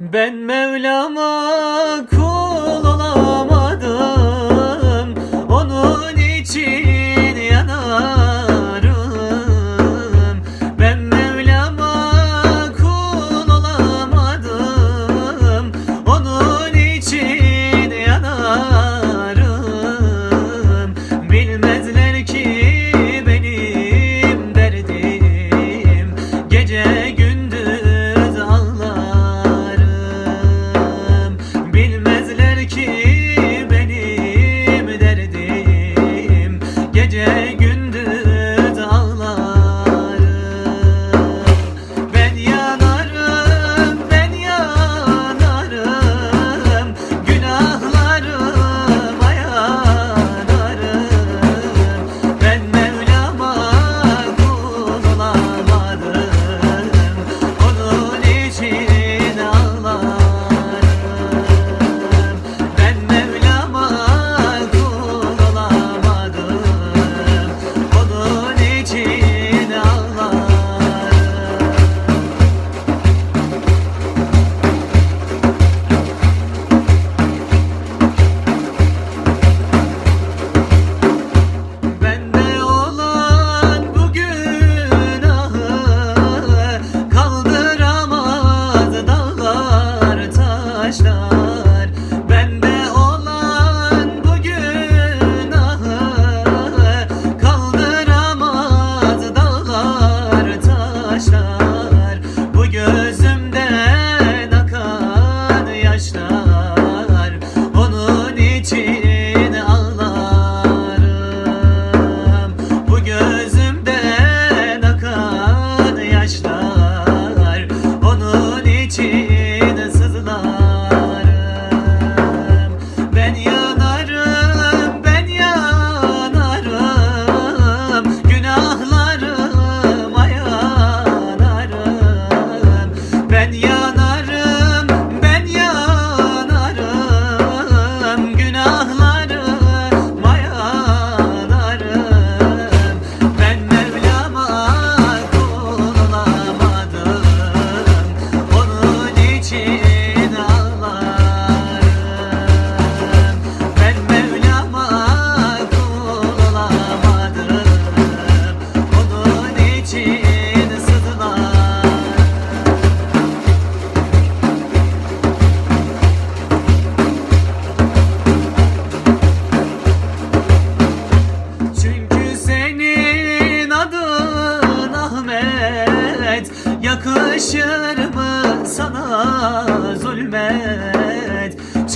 Ben Mevlam'a kul olamadım. Onun için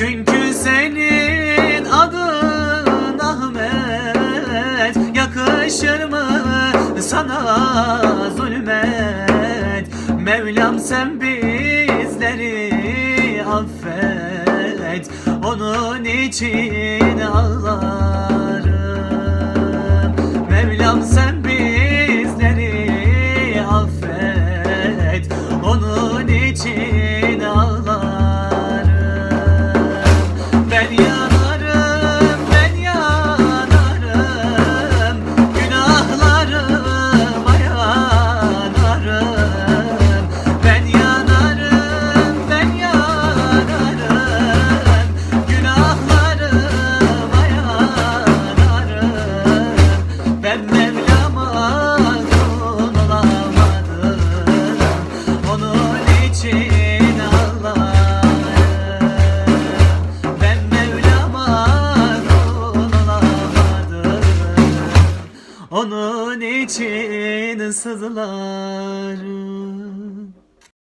Çünkü senin adın Ahmet. Yakışır mı sana zulmet? Mevlam sen bizleri affet. Onun için ağlarım. Mevlam sen bizleri affet. Onun için için sızılarım